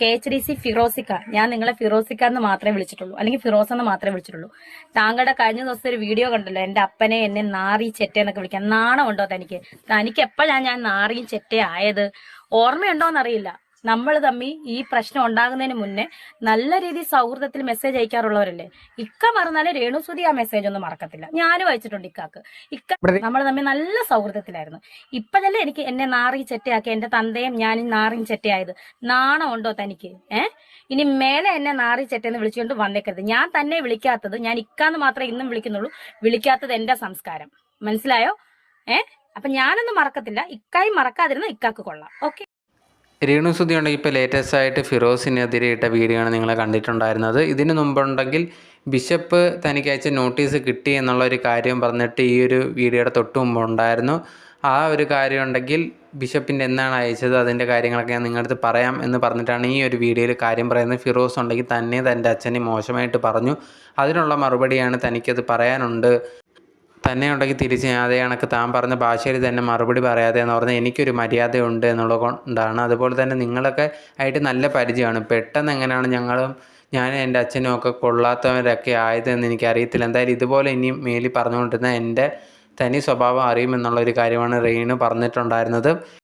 K ഫിറോസിക്ക. ഞാൻ നിങ്ങളെ ഫിറോസിക്ക എന്ന് മാത്രമേ വിളിച്ചിട്ടുള്ളൂ. അല്ലെങ്കിൽ ഫിറോസ് എന്ന് മാത്രമേ വിളിച്ചിട്ടുള്ളൂ. താങ്കളുടെ കഴിഞ്ഞ ദിവസം ഒരു വീഡിയോ കണ്ടല്ലോ. എന്റെ അപ്പനെ എന്നെ നാറി ചെറ്റ എന്നൊക്കെ വിളിക്കാൻ. നാണമുണ്ടോ തനിക്ക്? തനിക്ക് എപ്പോഴാണ് ഞാൻ നാറിയും ചെറ്റ ആയത്? ഓർമ്മയുണ്ടോന്നറിയില്ല. നമ്മൾ തമ്മിൽ ഈ പ്രശ്നം ഉണ്ടാകുന്നതിന് മുന്നേ നല്ല രീതി സൗഹൃദത്തിൽ മെസ്സേജ് അയക്കാറുള്ളവരല്ലേ? ഇക്ക മറന്നാൽ രേണുസുതി ആ മെസ്സേജ് ഒന്നും മറക്കത്തില്ല. ഞാനും അയച്ചിട്ടുണ്ട് ഇക്കാക്ക്. ഇക്ക നമ്മൾ തമ്മിൽ നല്ല സൗഹൃദത്തിലായിരുന്നു. ഇപ്പോഴല്ലേ എനിക്ക് എന്നെ നാറി ചെറ്റയാക്കി എന്റെ തന്തയും ഞാനും നാറിയും ചെറ്റയായത്. ഉണ്ടോ തനിക്ക്? ഏ? ഇനി മേലെ എന്നെ നാറി ചെറ്റെന്ന് വിളിച്ചുകൊണ്ട് വന്നേക്കരുത്. ഞാൻ തന്നെ വിളിക്കാത്തത് ഞാൻ ഇക്കാന്ന് മാത്രമേ ഇന്നും വിളിക്കുന്നുള്ളൂ. വിളിക്കാത്തത് എന്റെ സംസ്കാരം. മനസ്സിലായോ? ഏ? അപ്പൊ ഞാനൊന്നും മറക്കത്തില്ല. ഇക്കായി മറക്കാതിരുന്ന ഇക്കാക്ക് കൊള്ളാം. ഓക്കെ. രേണു സുധി ഉണ്ടെങ്കിൽ ഇപ്പോൾ ലേറ്റസ്റ്റ് ആയിട്ട് ഫിറോസിനെതിരെ ഇട്ട വീഡിയോ ആണ് നിങ്ങൾ കണ്ടിട്ടുണ്ടായിരുന്നത്. ഇതിന് മുമ്പുണ്ടെങ്കിൽ ബിഷപ്പ് തനിക്ക് അയച്ച നോട്ടീസ് കിട്ടി എന്നുള്ള ഒരു കാര്യം പറഞ്ഞിട്ട് ഈ ഒരു വീഡിയോയുടെ തൊട്ട് മുമ്പ് ഉണ്ടായിരുന്നു. ആ ഒരു കാര്യം ഉണ്ടെങ്കിൽ ബിഷപ്പിന്റെ എന്നാണ് അയച്ചത് അതിന്റെ കാര്യങ്ങളൊക്കെ ഞാൻ നിങ്ങളുടെ അടുത്ത് പറയാം എന്ന് പറഞ്ഞിട്ടാണ് ഈ ഒരു വീഡിയോയിൽ കാര്യം പറയുന്നത്. ഫിറോസ് ഉണ്ടെങ്കിൽ തന്നെ തന്റെ അച്ഛനെ മോശമായിട്ട് പറഞ്ഞു. അതിനുള്ള മറുപടിയാണ് തനിക്കത് പറയാനുണ്ട്. തന്നെ ഉണ്ടെങ്കിൽ തിരിച്ച് ഞാൻ അതേ കണക്ക് താൻ പറഞ്ഞ ഭാഷയിൽ തന്നെ മറുപടി പറയാതെ എന്ന് പറഞ്ഞാൽ എനിക്കൊരു മര്യാദയുണ്ട് എന്നുള്ളത് കൊണ്ടാണ്. അതുപോലെ തന്നെ നിങ്ങളൊക്കെ ആയിട്ട് നല്ല പരിചയമാണ്. പെട്ടെന്ന് എങ്ങനെയാണ് ഞങ്ങളും ഞാനും എന്റെ അച്ഛനും ഒക്കെ കൊള്ളാത്തവരൊക്കെ ആയതെന്ന് എനിക്കറിയത്തില്ല. എന്തായാലും ഇതുപോലെ ഇനിയും മേലി പറഞ്ഞുകൊണ്ടിരുന്ന എന്റെ തനി സ്വഭാവം അറിയുമെന്നുള്ളൊരു കാര്യമാണ് റെയ്നു പറഞ്ഞിട്ടുണ്ടായിരുന്നത്.